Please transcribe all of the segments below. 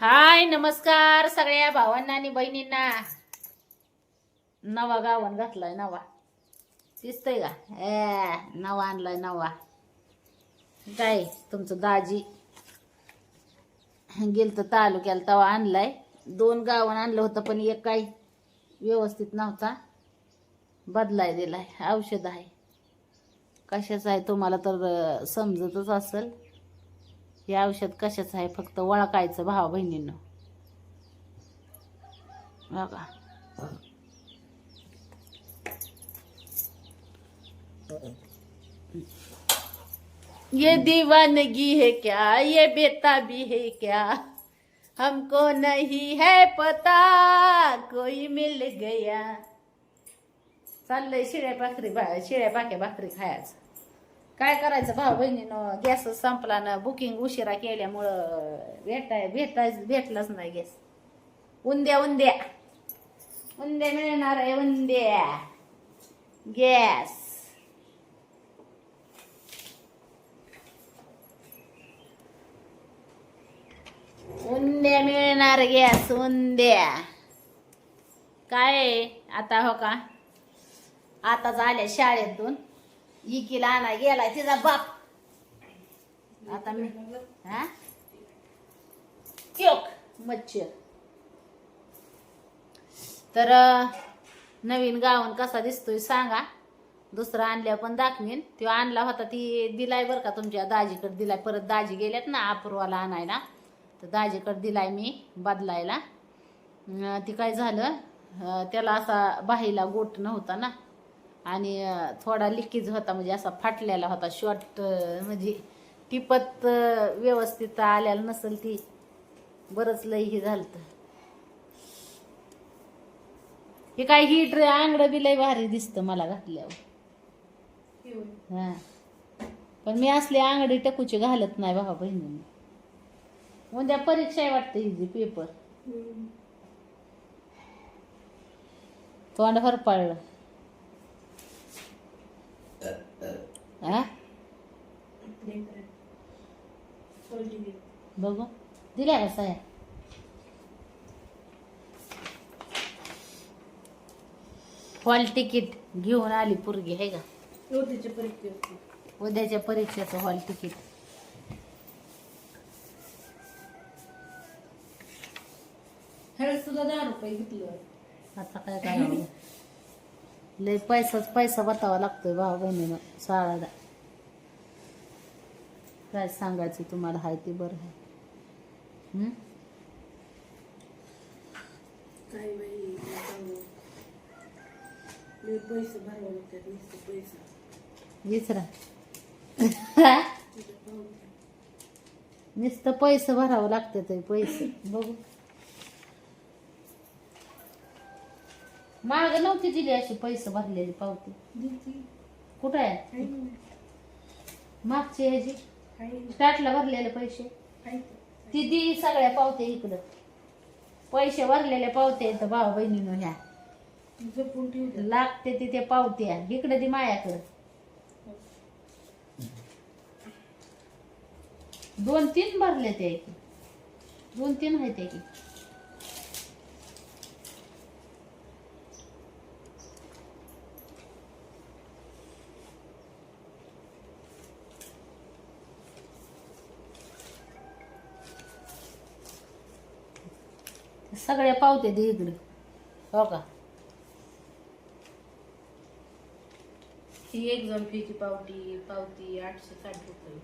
हाय नमस्कार सगळ्या भावांना आणि बहिणींना. नवा गावन घातलाय नवा. दिसतंय का? ए नवा आणलाय नवा. काय तुमचं दाजी? गेल तर तालुक्याला तवा आणलाय. दोन गावन आणलं होतं पण एक काही व्यवस्थित नव्हता. बदलाय दिलाय औषध आहे. कशाचं आहे तुम्हाला तर समजतच असेल. हे औषध कशाचं आहे? फक्त वळकायचं भावा बहिणीनं. बघा. ये दीवानगी है क्या? ये बेताबी है क्या? हमको नहीं है पता कोई मिल गया. चाललंय शिळ्या भाकरी बा शिळ्या पाक्या भाकरी खायचं. काय करायचं भाऊ बहिणीनं? गॅस संपला ना बुकिंग उशिरा केल्यामुळं भेटाय भेटाय भेटलाच नाही गॅस. उंद्या उंद्या. उंद्या मिळणार आहे उंद्या. गॅस. उंद्या मिळणार गॅस उंद्या. काय आहे? आता हो का? आता झाल्या शाळेतून. इकीला आणा गेलाय तिचा बाप. आता मी हा? चोक मच्छर तर नवीन गावन कसा दिसतोय सांगा. दुसरा आणल्यावर पण दाखवीन. तो आणला होता ती दिलाय बरं का तुमच्या दाजीकडे दिलाय. परत दाजी गेल्यात ना अपूर्वाला आणायला. तर दाजीकडे दिलाय मी बदलायला. ती काय झालं त्याला असा बाहीला गोट नव्हता ना. आणि थोडा लिकेज होता म्हणजे असा फाटलेला होता शॉर्ट म्हणजे टिपत व्यवस्थित आलेला नसेल ती बरंच लई हे झालं हे काय ही ट्रे आंगडं बी लई भारी दिसतं मला घातल्यावर. हा. पण मी असले आंगडी टकूची घालत नाही भावा बहिणीने. उद्या परीक्षा आहे वाटतं हिची पेपर तोंड हरपाळलं. हा बघू दिल्या का साया हॉल तिकीट घेऊन आली पुरगी आहे का? उद्याच्या परीक्षेचं. हॉल तिकीट सुद्धा दहा रुपये घेतलं आता काय करावं? लय पैसाच पैसा बतावा लागतोय भाऊ बहिणीनं शाळाला काय सांगायचं तुम्हाला? हाय ते बरं आहे. हं? काय बाई सांगू लय पैसे भरावे लागतात नुसते पैसा. नुसतं भरावं लागते ते पैसे. बघू. माग नव्हती दिली अशी पैसे भरलेली पावती. कुठं आहे? मागची ह्याची स्टार्टला भरलेले पैसे. ती दी सगळ्या पावत्या इकडं. पैसे भरलेले पावते तर भाऊ बहिणीनं ह्या. लागते तिथे पावत्या. इकडे ती मायाकडं. दोन तीन भरले ते. दोन तीन आहेत ते की सगळ्या पावते ते इकडे. हो का? ही एक्झाम फीची पावती पावती आठशे साठ रुपये.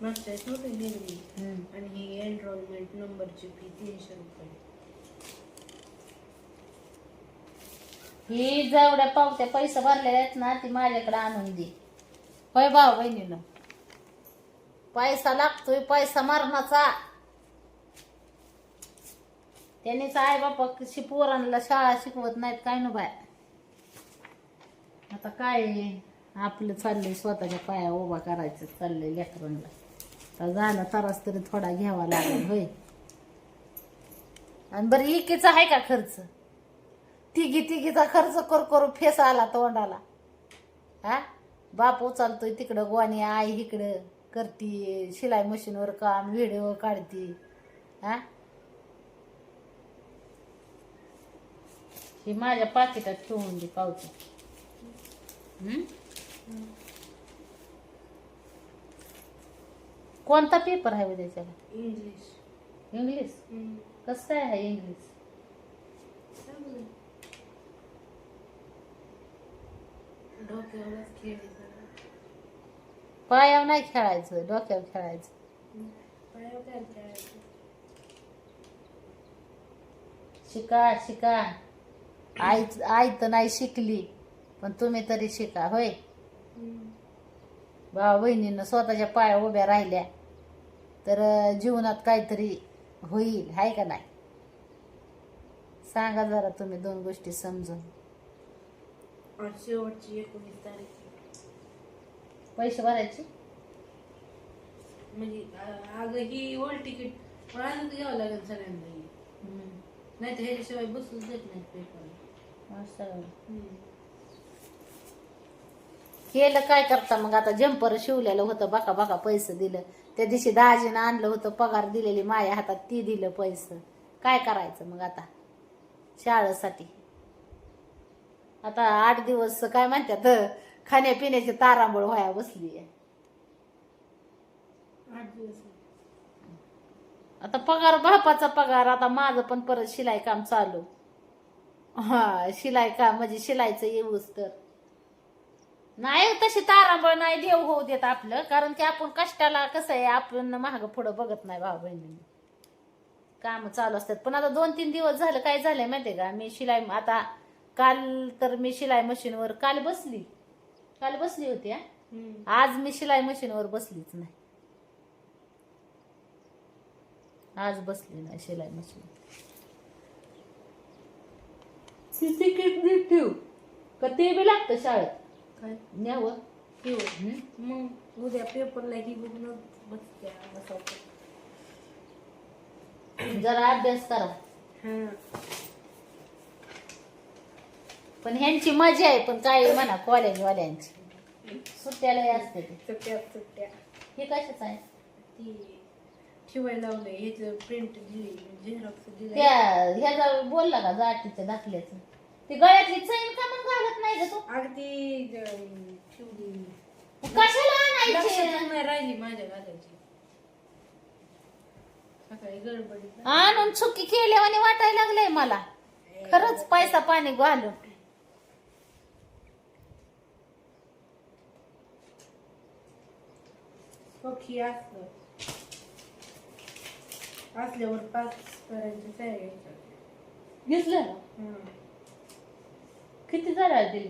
मागच्या वेळेस नव्हते दिली. हम्म. आणि ही एनरोलमेंट नंबरची फी तीनशे रुपये. ही जेवढ्या पावत्या पैसे भरलेले आहेत ना ती माझ्याकडे आणून दे. होय भाऊ बहिणीनं. पैसा लागतोय पैसा मरणाचा. त्यांनीच आई बापा कशी पोरांना शाळा शिकवत नाहीत काय ना बाय? आता काय आपलं चाललंय स्वतःच्या पाया उभा करायचं चाललंय लेकरांना. तर झालं तरच तरी थोडा घ्यावा लागेल होय. आणि बरं इकेचा आहे का खर्च? तिघी तिघीचा खर्च कर करू फेस आला तोंडाला. हा? बाप उचलतोय तिकडं गोणी आई इकडं करती शिलाई मशीनवर काम व्हिडिओ काढती. हा? ही माझ्या पाकिटात ठेवून दे पावती? कोणता पेपर आहे उद्या त्याला इंग्लिश. इंग्लिश? कसं काय आहे. इंग्लिश पायावर नाही खेळायचं डोक्यावर खेळायचं? शिका शिका. आई आई तर नाही शिकली पण तुम्ही तरी शिका होय? भावा बहिणीनं स्वतःच्या पाया उभ्या राहिल्या तर जीवनात काहीतरी होईल हाय का नाही? सांगा जरा तुम्ही दोन गोष्टी समजून. शेवटची एकोणीस तारीख पैसे भरायचे? म्हणजे अ- अगं ही ओल्ड तिकीट आजच घ्यावं लागेल सगळ्यांना. नाही तर ह्याच्याशिवाय बसूच देत नाहीत पेपर केलं काय करता मग? आता जम्पर शिवलेलं होतं बाका बाका पैसे दिलं. त्या दिवशी दहाजीनं आणलं होतं पगार दिलेली माझ्या हातात ती दिलं पैसे. काय करायचं मग आता? शाळेसाठी. आता आठ दिवस काय म्हणतात खाण्यापिण्याची तारांबळ व्हाया बसली आठ दिवस आता पगार बापाचा पगार आता माझं पण परत शिलाई काम चालू. हा शिलाई काम म्हणजे शिलाईचं येऊच तर नाही तशी तारांबळ नाही देव होऊ देत आपलं. कारण की आपण कष्टाला कसं आहे आपण महाग पुढं बघत नाही भाऊ बहिणींनी. काम चालू असतात. पण आता दोन तीन दिवस झालं काय झालंय माहितीये का? मी शिलाई आता काल तर मी शिलाई मशीनवर काल बसली. काल बसली होती हा. आज मी शिलाई मशीनवर बसलीच नाही. आज बसली नाही शिलाई मशीन. तिकीट नीट ठेव? का ते बी लागतं शाळेत? काय? न्यावं? ठेव. हं? मग उद्या पेपरला ही बघून बसत्या बसावं जरा अभ्यास करा. हा. पण ह्यांची मजा आहे पण काय म्हणा कॉलेजवाल्यांची सुट्ट्याला असते ते. सुट्ट्या हे कशाच आहे? ती ठेवायला लावलंय ह्याचं प्रिंट दिली झेरॉक्स दिली त्या ह्याचा बोलला का जाटीच्या दाखल्याचं? ते गळ्यातली चैन का मग घालत नाही ग तू? अगदी ठेवली कशाला आणायची? नाही राहिली माझ्या घालायची. सकाळी गडबडीत आणून चुकी केल्यावानी वाटायला लागलंय मला. खरंच पैसा पाणी घालून. पक्षी असल्यावर पाच करायची तयारी घेतलं ना हं. किती जणांना दिली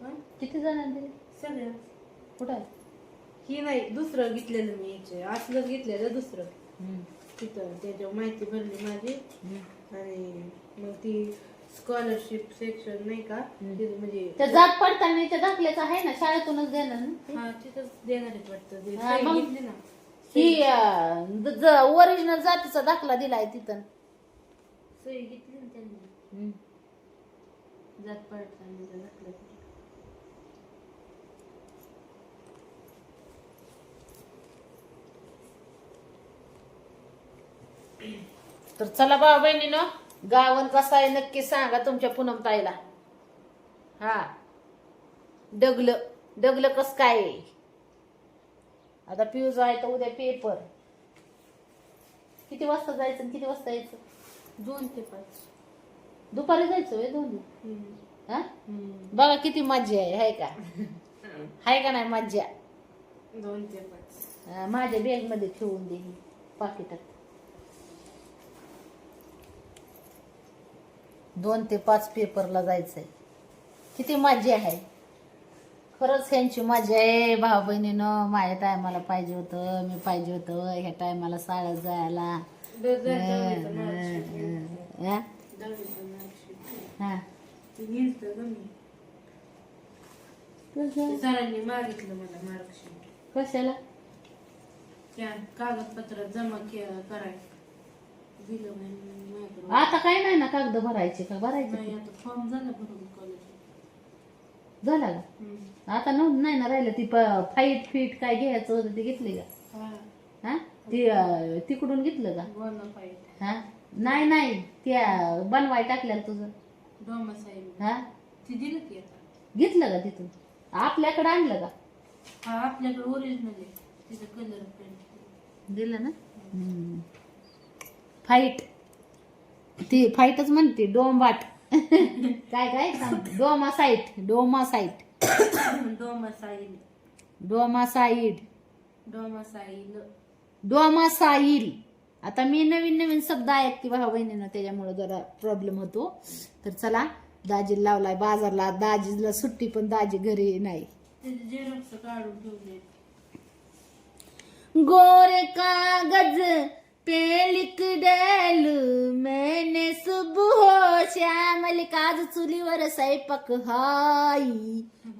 हं? किती जणांना दिली सगळ्या कुठं आहे? ही नाही दुसरं घेतलेलं मी याचे असलंच घेतलेलं दुसरं हम्म, तिथं त्याच्यावर माहिती भरली माझी हम्म. आणि मग ती स्कॉलरशिप सेक्शन नाही का हम्म. तिथं म्हणजे त्या जात पडताळणीच्या दाखल्याचं आहे ना शाळेतूनच देणार ना हा तिथंच देणार आहेत वाटतं ते हा, सही मग? घेतली ना ही ओरिजिनल जातीचा दाखला दिलाय तिथं सही घेतली ना त्यांनी हम्म. जात पडताना दाखला दिला. तर. चला भाऊ बहिणीनं गावन कसा आहे नक्की सांगा तुमच्या पूनम ताईला. हा. डगलं डगलं कस काय? आता पिऊज आहे तर उद्या पेपर. किती वाजता जायचं आणि किती वाजता यायचं? दोन ते पाच. दुपारी जायचं होय दोन. हा. बघा किती मज्जा आहे हाय का? हाय का नाही मज्जा? दोन ते पाच. अं, माझ्या बॅगमध्ये ठेवून दे ही पाकिटात. दोन ते पाच पेपरला जायचंय. किती मजा आहे. खरंच ह्यांची मजा आहे. भाऊ बहिणीनं माझ्या टायमाला पाहिजे होतं मी पाहिजे होतं ह्या टायमाला शाळेत जायला. ते सरांनी मागितलं मला मार्कशीट. कशाला? त्या कागदपत्र जमा के करायचं. दिलं नाही माझ्याकडं. आता काय नाही ना कागद भरायचे का? भरायचे नाही आता फॉर्म झाला भरून कॉलेज झाला का? आता नव्हतं नाही ना राहिलं. ती फाईट फीट काय घ्यायचं होतं ते घेतली का? हा. हा? ती तिकडून घेतलं का? हा? नाही नाही. त्या बनवाय टाकल्या तुझं. हा? ती दिलं की आता. घेतलं का तिथून? आपल्याकडे आणलं का? हा आपल्याकडे ओरिजिनल आहे. तिचं कलर पेंट दिलं ना? फाईट. ती फाईटच म्हणते डोंबाट. काय काय? सांग. डोमासाईट डोमासाईट. डोमासाईल. डोमासाईड डोमासाईल. डोमासाईल. आता मी नवीन नवीन शब्द ऐकते भाऊ बहिणीनं त्याच्यामुळे जरा प्रॉब्लेम होतो. तर चला दाजी लावलाय बाजारला. दाजीला सुट्टी पण दाजी घरी नाही. गोरे कागज पे लिख डालू. मैंने सुबह हो श्यामल काज चुलीवर स्वयंपाक हाई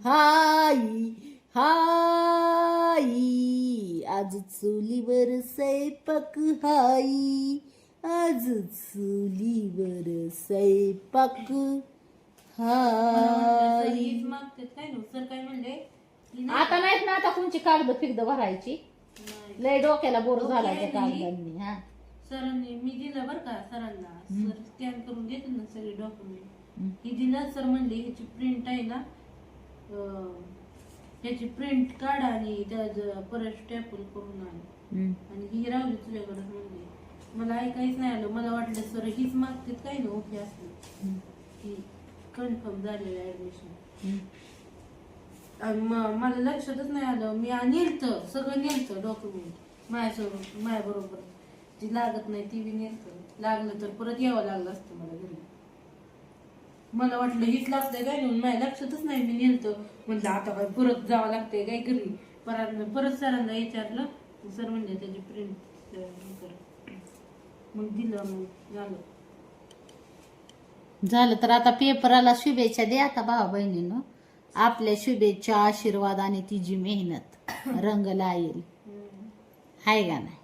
हाई. हाई आज चुलीवर स्वयंपाक हाई. आज चुलीवर हाई. हीच मागतात काय ना? सर काय म्हणले? की नाही- आता नाहीत ना आता कोणची कागद फिगद भरायची? नाही. लय डोक्याला बोर झाला त्या. कागदांनी हा. सरांनी मी दिलं बरं का सरांना. सर स्कॅन करून देतात ना सगळे. डॉक्युमेंट. ही दिलं सर म्हणले ह्याची प्रिंट आहे ना अं, ह्याची प्रिंट काढा आणि त्या परत स्टॅपल करून आण. हम्म. आणि ही राहिली तुझ्याकडे म्हणले मला ऐकायच नाही आलं. मला वाटलं सर हीच मागतात काय ना ओके असलं? हम्म. की कन्फर्म झालेलं ऍडमिशन हम्म. आणि म- मला लक्षातच नाही आलं. मी नेलतं सगळं नेलतं डॉक्युमेंट माझ्यासोबत माझ्याबरोबर. जी लागत नाही ती बी नेलतं. लागलं तर परत यावं लागलं असतं मला घरी. मला वाटलं हीच लागतंय काय म्हणून माझ्या लक्षातच नाही मी नेलतं. म्हणलं आता काय परत जावं लागतंय काय घरी? परत परत सरांना विचारलं सर म्हणजे त्याची प्रिंट मग दिलं मग झालं. झालं तर आता पेपराला शुभेच्छा दे आता भावा बहिणीनं. आपल्या शुभेच्छा आशीर्वाद आणि तिची मेहनत. रंग लाईल. हाय का नाही?